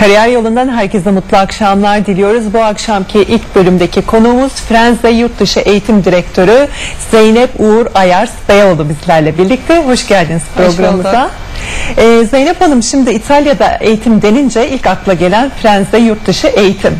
Kariyer yolundan herkese mutlu akşamlar diliyoruz. Bu akşamki ilk bölümdeki konuğumuz Frenze Yurtdışı Eğitim Direktörü Zeynep Uğur Ayars Beyoğlu bizlerle birlikte. Hoş geldiniz programımıza. Ee, Zeynep Hanım şimdi İtalya'da eğitim denince ilk akla gelen Frenze Yurtdışı Eğitim.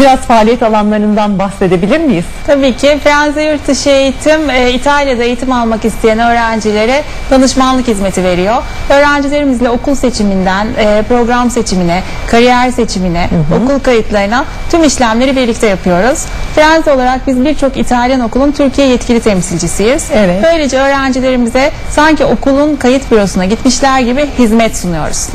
Biraz faaliyet alanlarından bahsedebilir miyiz? Tabii ki Fransa Yurtdışı Eğitim e, İtalya'da eğitim almak isteyen öğrencilere danışmanlık hizmeti veriyor. Öğrencilerimizle okul seçiminden e, program seçimine, kariyer seçimine, okul kayıtlarına tüm işlemleri birlikte yapıyoruz. Fransa olarak biz birçok İtalyan okulun Türkiye yetkili temsilcisiyiz. Evet. Böylece öğrencilerimize sanki okulun kayıt bürosuna gitmişler gibi hizmet sunuyoruz.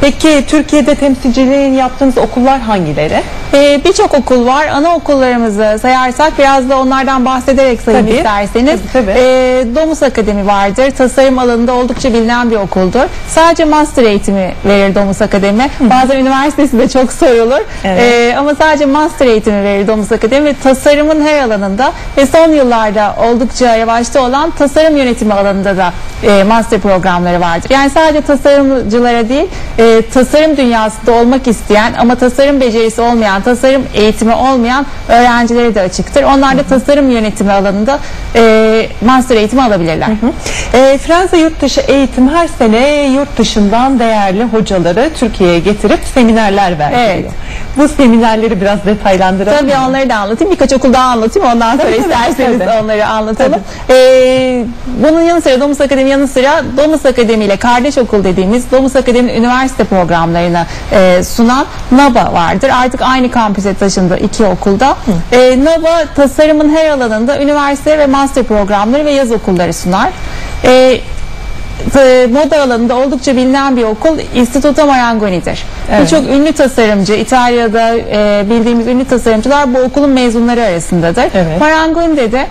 Peki Türkiye'de temsilciliğini yaptığınız okullar hangileri? Ee, Birçok okul var. Anaokullarımızı sayarsak biraz da onlardan bahsederek sayayım Tabii. isterseniz. Tabii, tabii. Ee, Domus Akademi vardır. Tasarım alanında oldukça bilinen bir okuldur. Sadece master eğitimi verir Domus Akademi. Bazen üniversitesi de çok sorulur. Evet. Ee, ama sadece master eğitimi verir Domus Akademi ve tasarımın her alanında ve son yıllarda oldukça yavaşta olan tasarım yönetimi alanında da e, master programları vardır. Yani sadece tasarımcılara değil, e, tasarım dünyasında olmak isteyen ama tasarım becerisi olmayan, tasarım eğitimi olmayan öğrencilere de açıktır. Onlar da tasarım yönetimi alanında e, master eğitimi alabilirler. E, Fransa Yurtdışı Eğitim her sene yurt dışından değerli hocaları Türkiye'ye getirip seminerler veriyor. Evet. Bu seminerleri biraz detaylandıralım. Tabii mı? onları da anlatayım. Birkaç okul daha anlatayım. Ondan sonra Tabii, tabii, isterseniz tabii. onları anlatalım. Ee, bunun yanı sıra Domus Akademi yanı sıra Domus Akademi ile kardeş okul dediğimiz Domus Akademi üniversite programlarını e, sunan NABA vardır. Artık aynı kampüse taşındı iki okulda. E, NABA tasarımın her alanında üniversite ve master programları ve yaz okulları sunar. E, e, moda alanında oldukça bilinen bir okul Istituto Marangoni'dir. Evet. Birçok ünlü tasarımcı, İtalya'da e, bildiğimiz ünlü tasarımcılar bu okulun mezunları arasındadır. Evet. Marangoni'de de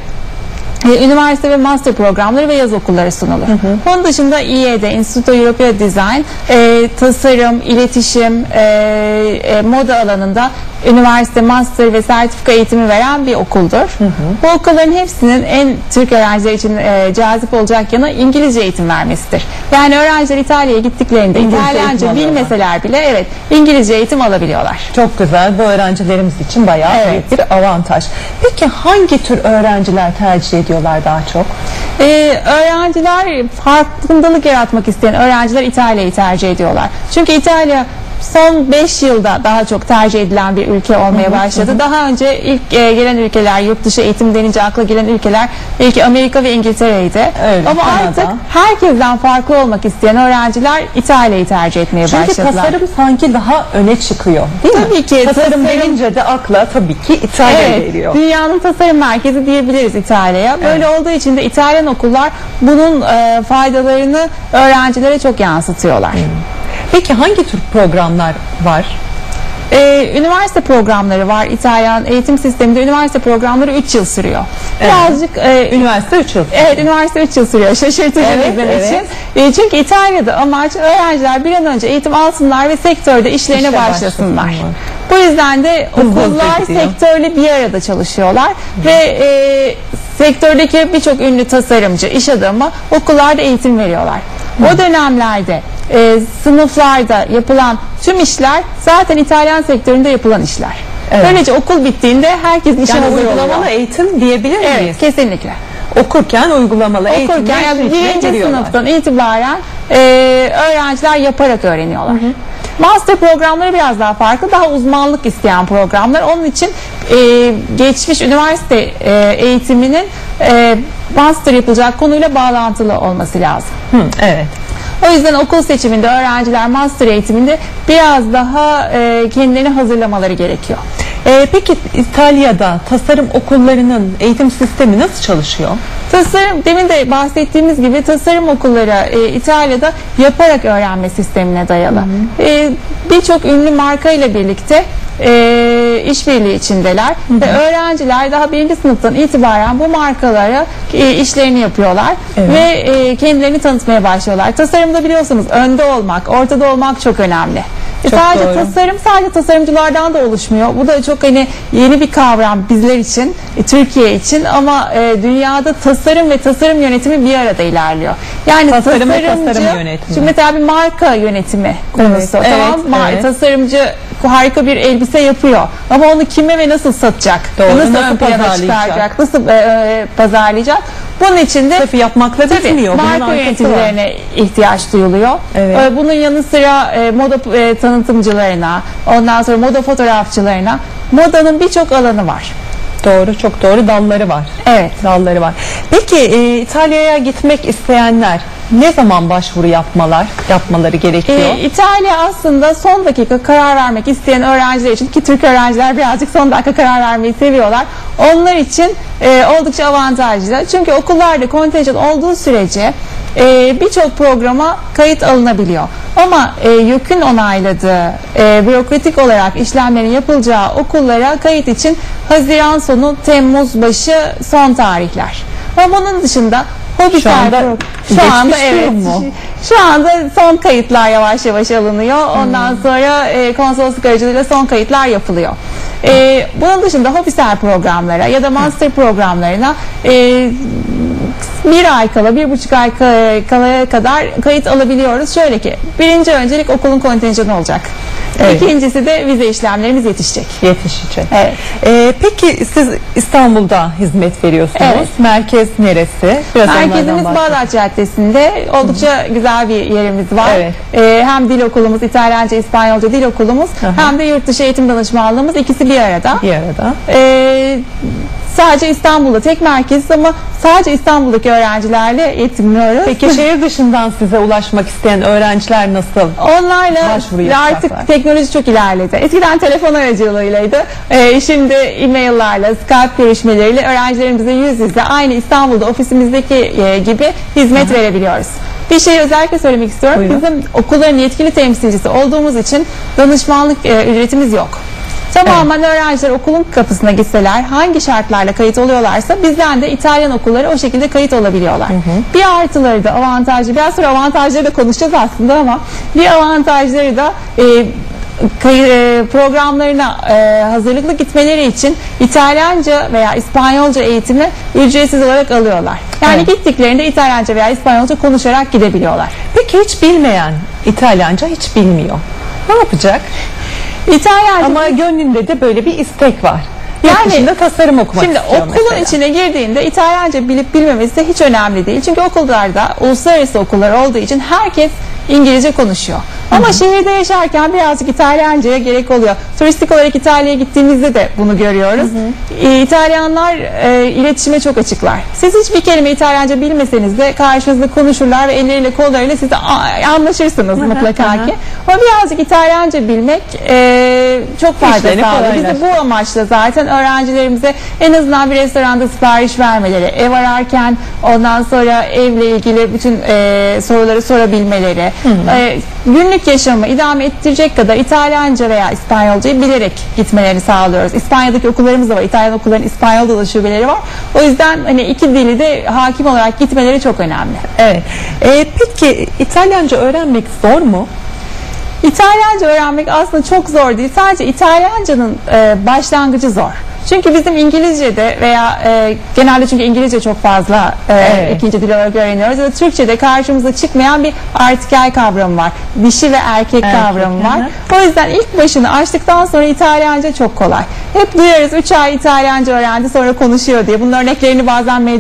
üniversite ve master programları ve yaz okulları sunulur. Onun dışında İED, Instituto Europeo Design, e, tasarım, iletişim, e, e, moda alanında üniversite, master ve sertifika eğitimi veren bir okuldur. Bu okulların hepsinin en Türk öğrenciler için e, cazip olacak yanı İngilizce eğitim vermesidir. Yani öğrenciler İtalya'ya gittiklerinde İngilizce İtalyanca bilmeseler bile evet İngilizce eğitim alabiliyorlar. Çok güzel. Bu öğrencilerimiz için bayağı Evet. büyük bir avantaj. Peki hangi tür öğrenciler tercih ediyorlar daha çok? Ee, öğrenciler farkındalık yaratmak isteyen öğrenciler İtalya'yı tercih ediyorlar. Çünkü İtalya son 5 yılda daha çok tercih edilen bir ülke olmaya başladı. Daha önce ilk e, gelen ülkeler, yurt dışı eğitim denince akla gelen ülkeler belki Amerika ve İngiltere'ydi. Öyle, Ama Kanada. artık herkesten farklı olmak isteyen öğrenciler İtalya'yı tercih etmeye Çünkü başladılar. tasarım sanki daha öne çıkıyor değil mi? Tabii ki, Tasarım, tasarım- denince de akla tabii ki İtalya Evet, geliyor. dünyanın tasarım merkezi diyebiliriz İtalya'ya. Böyle olduğu için de İtalyan okullar bunun e, faydalarını öğrencilere çok yansıtıyorlar. Peki hangi tür programlar var? E, üniversite programları var İtalyan eğitim sisteminde. Üniversite programları 3 yıl sürüyor. Evet. Birazcık e, Üniversite 3 yıl. Evet üniversite 3 yıl sürüyor. Şaşırtıcı Evet, bizim evet. için. E, çünkü İtalya'da amaç öğrenciler bir an önce eğitim alsınlar ve sektörde işlerine başlasınlar. başlasınlar. Bu yüzden de hızlı okullar gidiyor. sektörle bir arada çalışıyorlar ve e, sektördeki birçok ünlü tasarımcı, iş adamı okullarda eğitim veriyorlar. O dönemlerde e, sınıflarda yapılan tüm işler zaten İtalyan sektöründe yapılan işler. Evet. Böylece okul bittiğinde herkes işe Yani hazır uygulamalı oluyor. eğitim diyebilir miyiz? Evet, kesinlikle. Okurken uygulamalı eğitimle Okurken yani birinci sınıftan itibaren e, öğrenciler yaparak öğreniyorlar. Master programları biraz daha farklı, daha uzmanlık isteyen programlar. Onun için e, geçmiş üniversite e, eğitiminin e, master yapılacak konuyla bağlantılı olması lazım. Hı, evet. O yüzden okul seçiminde öğrenciler master eğitiminde biraz daha e, kendilerini hazırlamaları gerekiyor. Ee, peki İtalya'da tasarım okullarının eğitim sistemi nasıl çalışıyor? Tasarım, demin de bahsettiğimiz gibi tasarım okulları e, İtalya'da yaparak öğrenme sistemine dayalı. E, Birçok ünlü marka ile birlikte e, işbirliği içindeler ve öğrenciler daha birinci sınıftan itibaren bu markalara e, işlerini yapıyorlar Evet. ve e, kendilerini tanıtmaya başlıyorlar. Tasarımda biliyorsunuz önde olmak, ortada olmak çok önemli. Çok sadece doğru. tasarım sadece tasarımcılardan da oluşmuyor. Bu da çok hani yeni bir kavram bizler için, e, Türkiye için ama e, dünyada tasarım ve tasarım yönetimi bir arada ilerliyor. Yani Tasarım ve tasarım yönetimi. Şimdi mesela bir marka yönetimi konusu. Evet, tamam evet, Ma- evet. Tasarımcı harika bir elbise yapıyor ama onu kime ve nasıl satacak? Doğru, Nasıl pazarlayacak? çıkaracak? Nasıl e, e, pazarlayacak? Bunun için de Sırf yapmakla Tabii, bitmiyor. Marka var. yöneticilerine ihtiyaç duyuluyor. Evet. Ee, Bunun yanı sıra e, moda e, tanıtımcılarına, ondan sonra moda fotoğrafçılarına modanın birçok alanı var. Doğru, çok doğru dalları var. Evet. Dalları var. Peki e, İtalya'ya gitmek isteyenler ne zaman başvuru yapmalar, yapmaları gerekiyor? Ee, İtalya aslında son dakika karar vermek isteyen öğrenciler için ki Türk öğrenciler birazcık son dakika karar vermeyi seviyorlar. Onlar için e, oldukça avantajlı. Çünkü okullarda kontenjan olduğu sürece e, birçok programa kayıt alınabiliyor. Ama e, YÖK'ün onayladığı e, bürokratik olarak işlemlerin yapılacağı okullara kayıt için Haziran sonu Temmuz başı son tarihler. Ama bunun dışında hobi Şu anda geçmiş şu anda evet. mu? Şu anda son kayıtlar yavaş yavaş alınıyor. Ondan Hmm. sonra e, konsolosluk aracılığıyla son kayıtlar yapılıyor. E, bunun dışında hobisel programlara ya da master programlarına e, bir ay kala, bir buçuk ay ka- kalaya kadar kayıt alabiliyoruz. Şöyle ki, birinci öncelik okulun kontenjanı olacak. Evet. İkincisi de vize işlemlerimiz yetişecek. Yetişecek. Evet. E, peki siz İstanbul'da hizmet veriyorsunuz. Evet. Merkez neresi? Biraz Merkezimiz. Bağdat Caddesi'nde oldukça güzel bir yerimiz var. Evet. Ee, hem dil okulumuz, İtalyanca, İspanyolca dil okulumuz Aha. hem de yurt dışı eğitim danışmanlığımız ikisi bir arada. Bir arada. Ee, sadece İstanbul'da tek merkez ama sadece İstanbul'daki öğrencilerle yetinmiyoruz. Peki şehir dışından size ulaşmak isteyen öğrenciler nasıl? Onlarla artık teknoloji çok ilerledi. Eskiden telefon aracılığıylaydı. Ee, şimdi e-maillerle, Skype görüşmeleriyle öğrencilerimize yüz yüze aynı İstanbul'da ofisimizdeki e, gibi hizmet verebiliyoruz. Bir şey özellikle söylemek istiyorum. Buyurun. Bizim okulların yetkili temsilcisi olduğumuz için danışmanlık e, ücretimiz yok. Tamamen öğrenciler okulun kapısına gitseler hangi şartlarla kayıt oluyorlarsa bizden de İtalyan okulları o şekilde kayıt olabiliyorlar. Bir artıları da avantajı biraz sonra avantajları da konuşacağız aslında ama bir avantajları da e, e, programlarına e, hazırlıklı gitmeleri için İtalyanca veya İspanyolca eğitimi ücretsiz olarak alıyorlar. Yani Evet. gittiklerinde İtalyanca veya İspanyolca konuşarak gidebiliyorlar. Peki hiç bilmeyen İtalyanca hiç bilmiyor. Ne yapacak? İtalyanca Ama gönlünde de böyle bir istek var. Yani- şimdi tasarım okumak Şimdi okulun mesela. içine girdiğinde İtalyanca bilip bilmemesi de hiç önemli değil. Çünkü okullarda uluslararası okullar olduğu için herkes İngilizce konuşuyor. Ama şehirde yaşarken birazcık İtalyanca'ya gerek oluyor. Turistik olarak İtalya'ya gittiğimizde de bunu görüyoruz. Ee, İtalyanlar e, iletişime çok açıklar. Siz hiçbir kelime İtalyanca bilmeseniz de karşınızda konuşurlar ve elleriyle kollarıyla siz de anlaşırsınız mutlaka hı. ki. Ama birazcık İtalyanca bilmek e, çok fayda sağlıyor. Biz de bu amaçla zaten öğrencilerimize en azından bir restoranda sipariş vermeleri, ev ararken ondan sonra evle ilgili bütün e, soruları sorabilmeleri, e, günlük yaşamı idame ettirecek kadar İtalyanca veya İspanyolcayı bilerek gitmelerini sağlıyoruz. İspanya'daki okullarımız da var. İtalyan okulların İspanyol'da da şubeleri var. O yüzden hani iki dili de hakim olarak gitmeleri çok önemli. Evet. Ee, peki İtalyanca öğrenmek zor mu? İtalyanca öğrenmek aslında çok zor değil. Sadece İtalyancanın e, başlangıcı zor. Çünkü bizim İngilizce'de veya e, genelde çünkü İngilizce çok fazla e, Evet. ikinci dil olarak öğreniyoruz. Ya Türkçe'de karşımıza çıkmayan bir artikel kavramı var. Dişi ve erkek, Erkek, kavramı var. hı. O yüzden ilk başını açtıktan sonra İtalyanca çok kolay. Hep duyarız 3 ay İtalyanca öğrendi sonra konuşuyor diye. Bunun örneklerini bazen medya